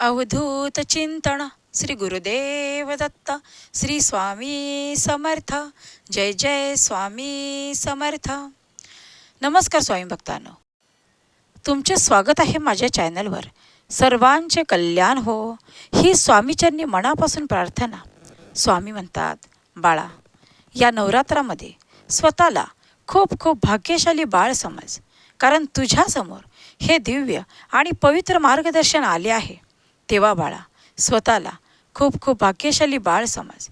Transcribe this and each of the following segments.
अवधूत चिंतन श्री गुरुदेव दत्त। श्री स्वामी समर्थ। जय जय स्वामी समर्थ। नमस्कार स्वामी भक्तांनो। तुमचे स्वागत आहे माझ्या चॅनलवर. सर्वांचे कल्याण हो. ही स्वामीचरणी मनापासून प्रार्थना. स्वामी म्हणतात बाळा या नवरात्रामध्ये स्वतःला खूप खूप भाग्यशाली बाळ समज. कारण तुझ्यासमोर हे दिव्य आणि पवित्र मार्गदर्शन आले आहे. तेव्हा बाळा स्वतःला खूप खूप भाग्यशाली बाळ समज.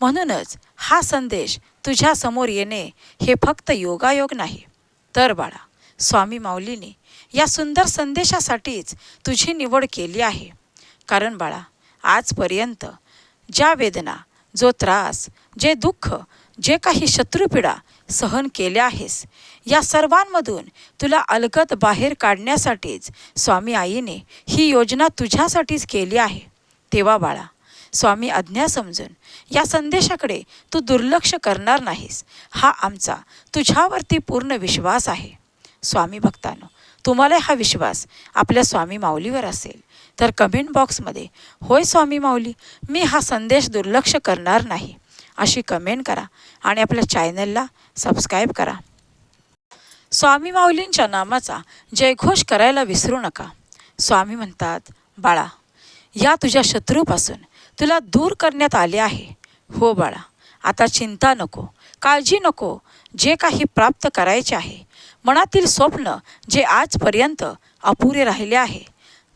म्हणूनच हा संदेश तुझ्यासमोर येणे हे फक्त योगायोग नाही. तर बाळा स्वामी माऊलीने या सुंदर संदेशासाठीच तुझी निवड केली आहे. कारण बाळा आजपर्यंत ज्या वेदना जो त्रास जे दुःख जे काही शत्रुपीडा सहन केल्या आहेस या सर्वांमधून तुला अलगत बाहेर काढण्यासाठीच स्वामी आईने ही योजना तुझ्यासाठीच केली आहे. तेव्हा बाळा स्वामी आज्ञा समजून या संदेशाकडे तू दुर्लक्ष करणार नाहीस. हा आमचा तुझ्यावरती पूर्ण विश्वास आहे. स्वामी भक्तांनो तुम्हाला हा विश्वास आपल्या स्वामी माऊलीवर असेल तर कमेंट बॉक्समध्ये होय स्वामी माऊली मी हा संदेश दुर्लक्ष करणार नाही. अशी कमेंट करा आणि आपल्या चॅनलला सबस्क्राईब करा. स्वामी माऊलींच्या नामाचा जयघोष करायला विसरू नका. स्वामी म्हणतात बाळा या तुझ्या शत्रूपासून तुला दूर करण्यात आले आहे. हो बाळा आता चिंता नको काळजी नको जे काही प्राप्त करायचे आहे मनातील स्वप्न जे आजपर्यंत अपुरे राहिले आहे.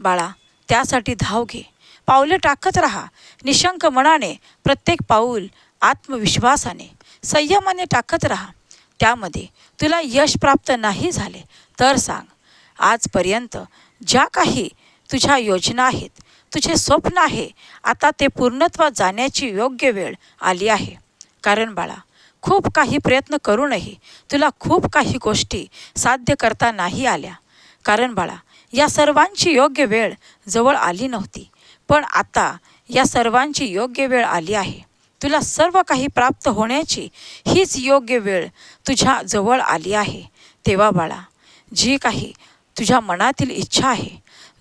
बाळा त्यासाठी धाव घे. पावले टाकत राहा. निशंक मनाने प्रत्येक पाऊल आत्मविश्वासाने संयमाने टाकत राहा. त्यामध्ये तुला यश प्राप्त नाही झाले तर सांग आजपर्यंत ज्या काही तुझ्या योजना आहेत तुझे स्वप्न आहे आता ते पूर्णत्वात जाण्याची योग्य वेळ आली आहे. कारण बाळा खूप काही प्रयत्न करूनही तुला खूप काही गोष्टी साध्य करता नाही आल्या. कारण बाळा या सर्वांची योग्य वेळ जवळ आली नव्हती. पण आता या सर्वांची योग्य वेळ आली आहे. तुला सर्व काही प्राप्त होण्याची हीच योग्य वेळ तुझ्या जवळ आली आहे. तेव्हा बाळा जी काही तुझ्या मनातील इच्छा आहे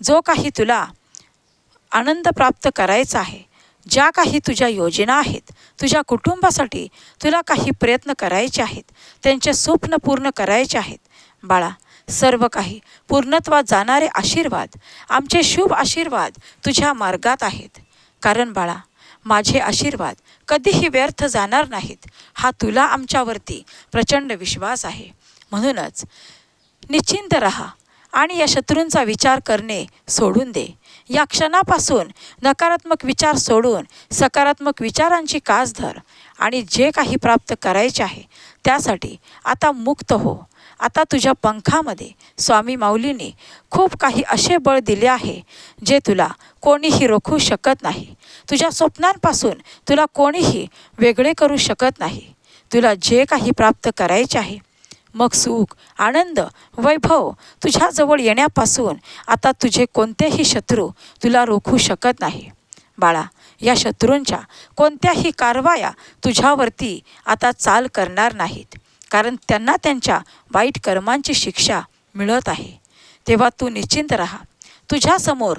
जो काही तुला आनंद प्राप्त करायचा आहे ज्या काही तुझ्या योजना आहेत तुझ्या कुटुंबासाठी तुला काही प्रयत्न करायचे आहेत त्यांचे स्वप्न पूर्ण करायचे आहेत बाळा सर्व काही पूर्णत्वात जाणारे आशीर्वाद आमचे शुभ आशीर्वाद तुझ्या मार्गात आहेत. कारण बाळा माझे आशीर्वाद कधीही व्यर्थ जाणार नाहीत. हा तुला आमच्यावरती प्रचंड विश्वास आहे. म्हणूनच निश्चिंत रहा आणि या शत्रूंचा विचार करणे सोडून दे. या क्षणापासून नकारात्मक विचार सोडून सकारात्मक विचारांची कास धर आणि जे काही प्राप्त करायचे आहे त्यासाठी आता मुक्त हो. आता तुझ्या पंखामध्ये स्वामी माऊलीने खूप काही असे बळ दिले आहे जे तुला कोणीही रोखू शकत नाही. तुझ्या स्वप्नांपासून तुला कोणीही वेगळे करू शकत नाही. तुला जे काही प्राप्त करायचे आहे. मग सुख आनंद वैभव तुझ्याजवळ येण्यापासून आता तुझे कोणतेही शत्रू तुला रोखू शकत नाही. बाळा या शत्रूंच्या कोणत्याही कारवाया तुझ्यावरती आता चाल करणार नाहीत. कारण त्यांना त्यांच्या वाईट कर्मांची शिक्षा मिळत आहे. तेव्हा तू निश्चिंत राहा. तुझ्यासमोर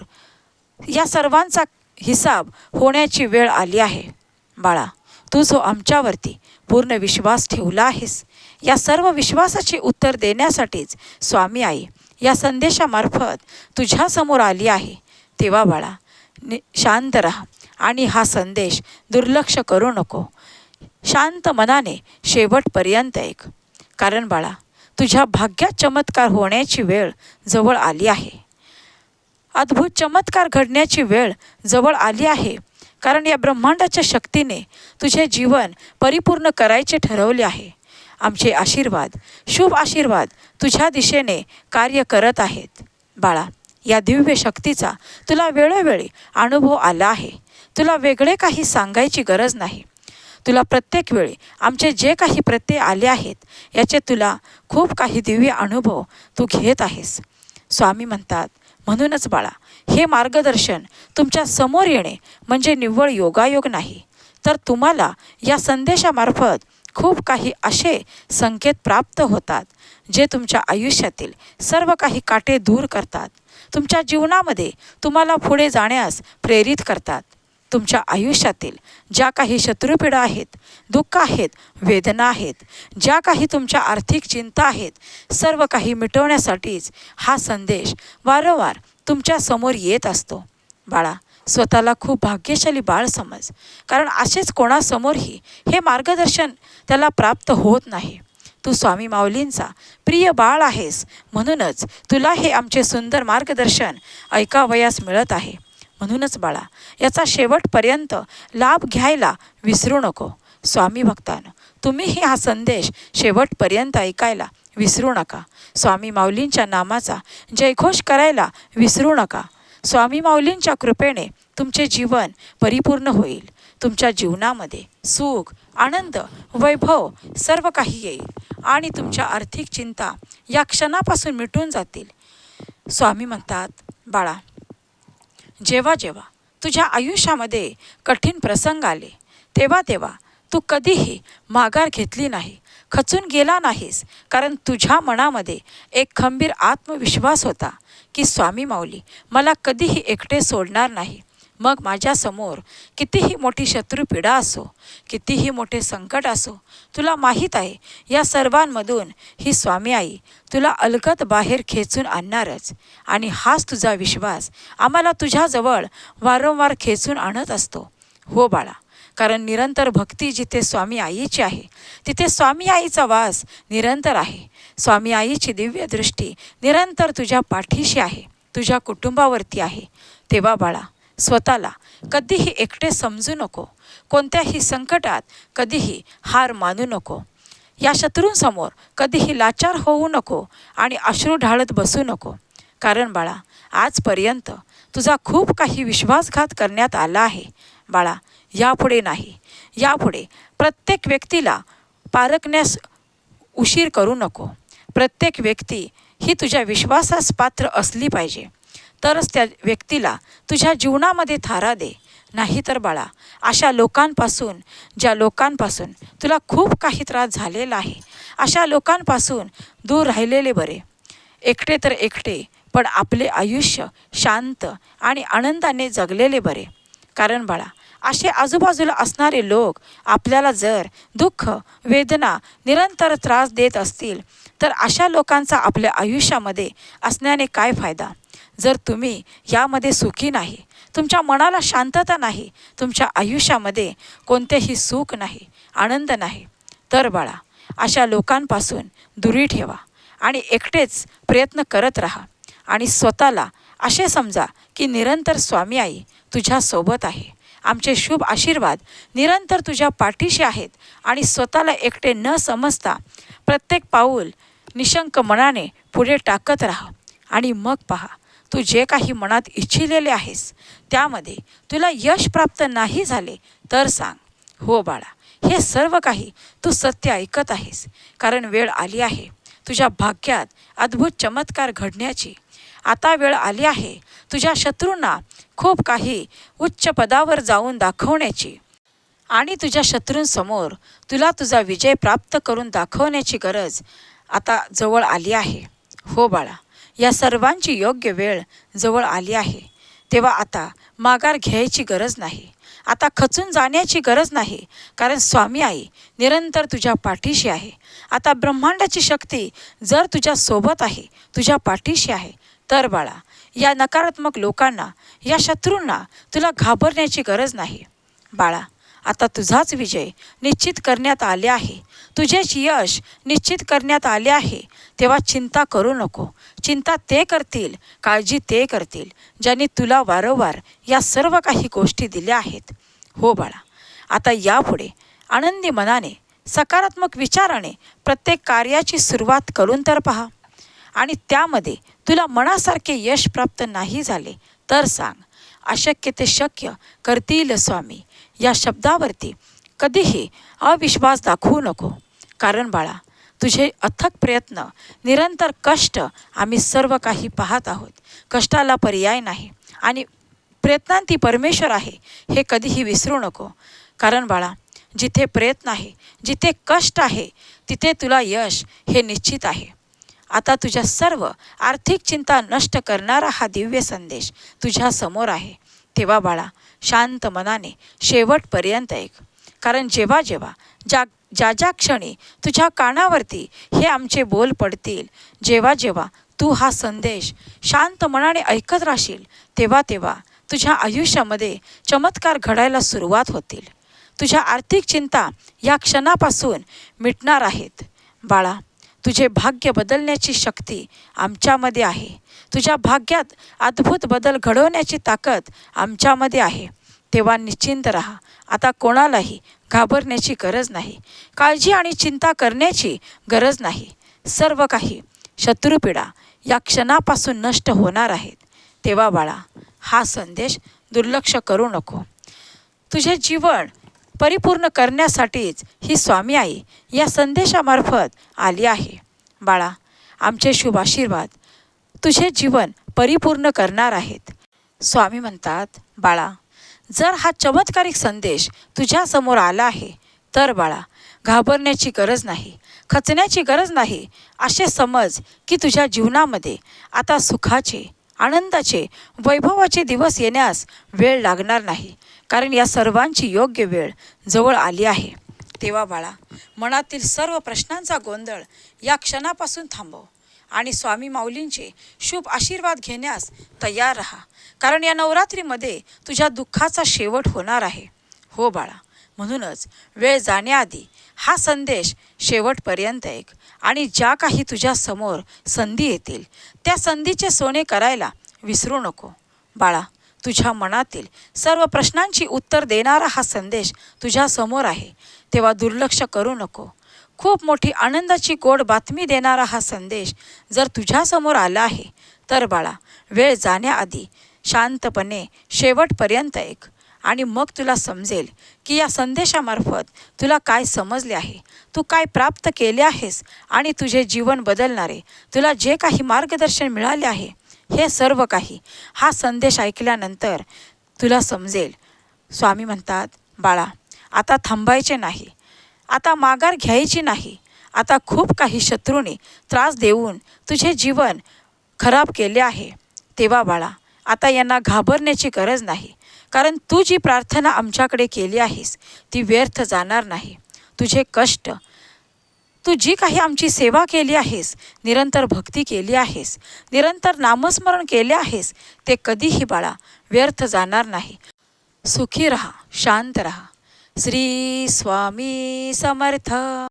या सर्वांचा हिसाब होण्याची वेळ आली आहे. बाळा तू जो आमच्यावरती पूर्ण विश्वास ठेवला आहेस या सर्व विश्वासाचे उत्तर देण्यासाठीच स्वामी आई या संदेशामार्फत तुझ्यासमोर आली आहे. तेव्हा बाळा नि शांत राहा आणि हा संदेश दुर्लक्ष करू नको. शांत मनाने शेवटपर्यंत ऐक. कारण बाळा तुझ्या भाग्यात चमत्कार होण्याची वेळ जवळ आली आहे. अद्भुत चमत्कार घडण्याची वेळ जवळ आली आहे. कारण या ब्रह्मांडाच्या शक्तीने तुझे जीवन परिपूर्ण करायचे ठरवले आहे. आमचे आशीर्वाद शुभ आशीर्वाद तुझ्या दिशेने कार्य करत आहेत. बाळा या दिव्य शक्तीचा तुला वेळोवेळी अनुभव आला आहे. तुला वेगळे काही सांगायची गरज नाही. तुला प्रत्येक वेळी आमचे जे काही प्रत्यय आले आहेत याचे तुला खूप काही दिव्य अनुभव तू घेत आहेस. स्वामी म्हणतात म्हणूनच बाळा हे मार्गदर्शन तुमच्यासमोर येणे म्हणजे निव्वळ योगायोग नाही. तर तुम्हाला या संदेशामार्फत खूप काही असे संकेत प्राप्त होतात जे तुमच्या आयुष्यातील सर्व काही काटे दूर करतात. तुमच्या जीवनामध्ये तुम्हाला पुढे जाण्यास प्रेरित करतात. तुमच्या आयुष्यातील ज्या काही शत्रुपीडा आहेत दुःख आहेत वेदना आहेत ज्या काही तुमच्या आर्थिक चिंता आहेत सर्व काही मिटवण्यासाठीच हा संदेश वारंवार तुमच्यासमोर येत असतो. बाळा स्वतःला खूप भाग्यशाली बाळ समज कारण असेच कोणासमोरही हे मार्गदर्शन त्याला प्राप्त होत नाही. तू स्वामी माऊलींचा प्रिय बाळ आहेस म्हणूनच तुला हे आमचे सुंदर मार्गदर्शन ऐकावयास मिळत आहे. म्हणूनच बाळा याचा शेवटपर्यंत लाभ घ्यायला विसरू नको. स्वामी भक्तानं तुम्हीही हा संदेश शेवटपर्यंत ऐकायला विसरू नका. स्वामी माऊलींच्या नामाचा जयघोष करायला विसरू नका. स्वामी माऊलींच्या कृपेने तुमचे जीवन परिपूर्ण होईल. तुमच्या जीवनामध्ये सुख आनंद वैभव सर्व काही येईल आणि तुमच्या आर्थिक चिंता या क्षणापासून मिटून जातील. स्वामी म्हणतात बाळा जेव्हा जेव्हा तुझ्या आयुष्यामध्ये कठीण प्रसंग आले तेव्हा तेव्हा तू कधीही माघार घेतली नाही खचून गेला नाहीस कारण तुझ्या मनामध्ये एक खंबीर आत्मविश्वास होता की स्वामी माऊली मला कधीही एकटे सोडणार नाही मग माझ्यासमोर कितीही मोठी शत्रुपीडा असो कितीही मोठे संकट असो तुला माहीत आहे या सर्वांमधून ही स्वामी आई तुला अलगत बाहेर खेचून आणणारच. आणि हाच तुझा विश्वास आम्हाला तुझ्याजवळ वारंवार खेचून आणत असतो. हो बाळा कारण निरंतर भक्ती जिथे स्वामी आईची आहे तिथे स्वामी आईचा वास निरंतर आहे. स्वामी आईची दिव्य दृष्टी निरंतर तुझ्या पाठीशी आहे तुझ्या कुटुंबावरती आहे. तेव्हा बाळा स्वतःला. कधीही एकटे समजू नको. कोणत्याही संकटात कधीही हार मानू नको. या शत्रूंसमोर कधीही लाचार होऊ नको आणि अश्रू ढाळत बसू नको. कारण बाळा आजपर्यंत तुझा खूप काही विश्वासघात करण्यात आला आहे. बाळा यापुढे नाही. यापुढे प्रत्येक व्यक्तीला पारखण्यास उशीर करू नको. प्रत्येक व्यक्ती ही तुझ्या विश्वासास पात्र असली पाहिजे. तरच त्या व्यक्तीला तुझ्या जीवनामध्ये थारा दे. नाही तर बाळा अशा लोकांपासून ज्या लोकांपासून तुला खूप काही त्रास झालेला आहे अशा लोकांपासून दूर राहिलेले बरे. एकटे तर एकटे पण आपले आयुष्य शांत आणि आनंदाने जगलेले बरे. कारण बाळा असे आजूबाजूला असणारे लोक आपल्याला जर दुःख वेदना निरंतर त्रास देत असतील तर अशा लोकांचा आपल्या आयुष्यामध्ये असण्याने काय फायदा? जर तुम्ही यामध्ये सुखी नाही तुमच्या मनाला शांतता नाही तुमच्या आयुष्यामध्ये कोणतेही सुख नाही आनंद नाही तर बाळा अशा लोकांपासून दुरी ठेवा आणि एकटेच प्रयत्न करत राहा. आणि स्वतःला असे समजा की निरंतर स्वामी आई तुझ्यासोबत आहे. आमचे शुभ आशीर्वाद निरंतर तुझ्या पाठीशी आहेत आणि स्वतःला एकटे न समजता प्रत्येक पाऊल निशंक मनाने पुढे टाकत राहा. आणि मग पहा तू जे काही मनात इच्छिलेले आहेस त्यामध्ये तुला यश प्राप्त नाही झाले तर सांग हो बाळा हे सर्व काही तू सत्य ऐकत आहेस. कारण वेळ आली आहे तुझ्या भाग्यात अद्भुत चमत्कार घडण्याची. आता वेळ आली आहे तुझ्या शत्रूंना खूप काही उच्च पदावर जाऊन दाखवण्याची. आणि तुझ्या शत्रूंसमोर तुला तुझा विजय प्राप्त करून दाखवण्याची गरज आता जवळ आली आहे. हो बाळा या सर्वांची योग्य वेळ जवळ आली आहे. तेव्हा आता माघार घ्यायची गरज नाही. आता खचून जाण्याची गरज नाही. कारण स्वामी आई निरंतर तुझ्या पाठीशी आहे. आता ब्रह्मांडाची शक्ती जर तुझ्या सोबत आहे तुझ्या पाठीशी आहे तर बाळा या नकारात्मक लोकांना या शत्रूंना तुला घाबरण्याची गरज नाही. बाळा आता तुझाच विजय निश्चित करण्यात आले आहे. तुझेच यश निश्चित करण्यात आले आहे. तेव्हा चिंता करू नको. चिंता ते करतील काळजी ते करतील ज्यांनी तुला वारंवार या सर्व काही गोष्टी दिल्या आहेत. हो बाळा आता यापुढे आनंदी मनाने सकारात्मक विचाराने प्रत्येक कार्याची सुरुवात करून तर पहा. आणि त्यामध्ये तुला मनासारखे यश प्राप्त नाही झाले तर सांग अशक्य ते शक्य करतील स्वामी. या शब्दावरती कधीही अविश्वास दाखवू नको. कारण बाळा तुझे अथक प्रयत्न निरंतर कष्ट आम्ही सर्व काही पाहत आहोत. कष्टाला पर्याय नाही आणि प्रयत्नांती परमेश्वर आहे हे कधीही विसरू नको. कारण बाळा जिथे प्रयत्न आहे जिथे कष्ट आहे तिथे तुला यश हे निश्चित आहे. आता तुझ्या सर्व आर्थिक चिंता नष्ट करणारा हा दिव्य संदेश तुझ्या समोर आहे. तेव्हा बाळा शांत मनाने शेवटपर्यंत ऐक कारण जेव्हा जेव्हा ज्या ज्या ज्या क्षणी तुझ्या कानावरती हे आमचे बोल पडतील जेव्हा जेव्हा तू हा संदेश शांत मनाने ऐकत राहशील तेव्हा तेव्हा तुझ्या आयुष्यामध्ये चमत्कार घडायला सुरुवात होतील. तुझ्या आर्थिक चिंता या क्षणापासून मिटणार आहेत. बाळा तुझे भाग्य बदलण्याची शक्ती आमच्यामध्ये आहे. तुझ्या भाग्यात अद्भुत बदल घडवण्याची ताकद आमच्यामध्ये आहे. तेव्हा निश्चिंत राहा. आता कोणालाही घाबरण्याची गरज नाही. काळजी आणि चिंता करण्याची गरज नाही. सर्व काही शत्रुपिडा या क्षणापासून नष्ट होणार आहेत. तेव्हा बाळा हा संदेश दुर्लक्ष करू नको. तुझे जीवन परिपूर्ण करण्यासाठीच ही स्वामी आई या संदेशामार्फत आली आहे. बाळा आमचे शुभ आशीर्वाद तुझे जीवन परिपूर्ण करणार आहेत. स्वामी म्हणतात बाळा जर हा चमत्कारिक संदेश तुझ्यासमोर आला आहे तर बाळा घाबरण्याची गरज नाही खचण्याची गरज नाही असे समज की तुझ्या जीवनामध्ये आता सुखाचे आनंदाचे वैभवाचे दिवस येण्यास वेळ लागणार नाही कारण या सर्वांची योग्य वेळ जवळ आली आहे. तेव्हा बाळा मनातील सर्व प्रश्नांचा गोंधळ या क्षणापासून थांबव. आणि स्वामी माऊलींचे शुभ आशीर्वाद घेण्यास तयार राहा. कारण या नवरात्रीमध्ये तुझ्या दुःखाचा शेवट होणार आहे. हो बाळा म्हणूनच वेळ जाण्याआधी हा संदेश शेवटपर्यंत ऐक आणि ज्या काही तुझ्या समोर संधी येतील त्या संधीचे सोने करायला विसरू नको. बाळा तुझ्या मनातील सर्व प्रश्नांची उत्तर देणारा हा संदेश तुझ्यासमोर आहे. तेव्हा दुर्लक्ष करू नको. खूप मोठी आनंदाची गोड बातमी देणारा हा संदेश जर तुझ्यासमोर आला आहे तर बाळा वेळ जाण्याआधी शांतपणे शेवटपर्यंत ऐक आणि मग तुला समजेल की या संदेशामार्फत तुला काय समजले आहे तू काय प्राप्त केले आहेस आणि तुझे जीवन बदलणारे तुला जे काही मार्गदर्शन मिळाले आहे हे सर्व काही हा संदेश ऐकल्यानंतर तुला समजेल. स्वामी म्हणतात बाळा आता थांबायचे नाही. आता माघार घ्यायची नाही. आता खूप काही शत्रूने त्रास देऊन तुझे जीवन खराब केले आहे. तेव्हा बाळा आता यांना घाबरण्याची गरज नाही. कारण तू जी प्रार्थना आमच्याकडे केली आहेस ती व्यर्थ जाणार नाही. तुझे कष्ट तू जी काही आमची सेवा केली आहेस निरंतर भक्ती केली आहेस निरंतर नामस्मरण केले आहेस ते कधीही बाळा व्यर्थ जाणार नाही. सुखी रहा शांत रहा. श्री स्वामी समर्थ।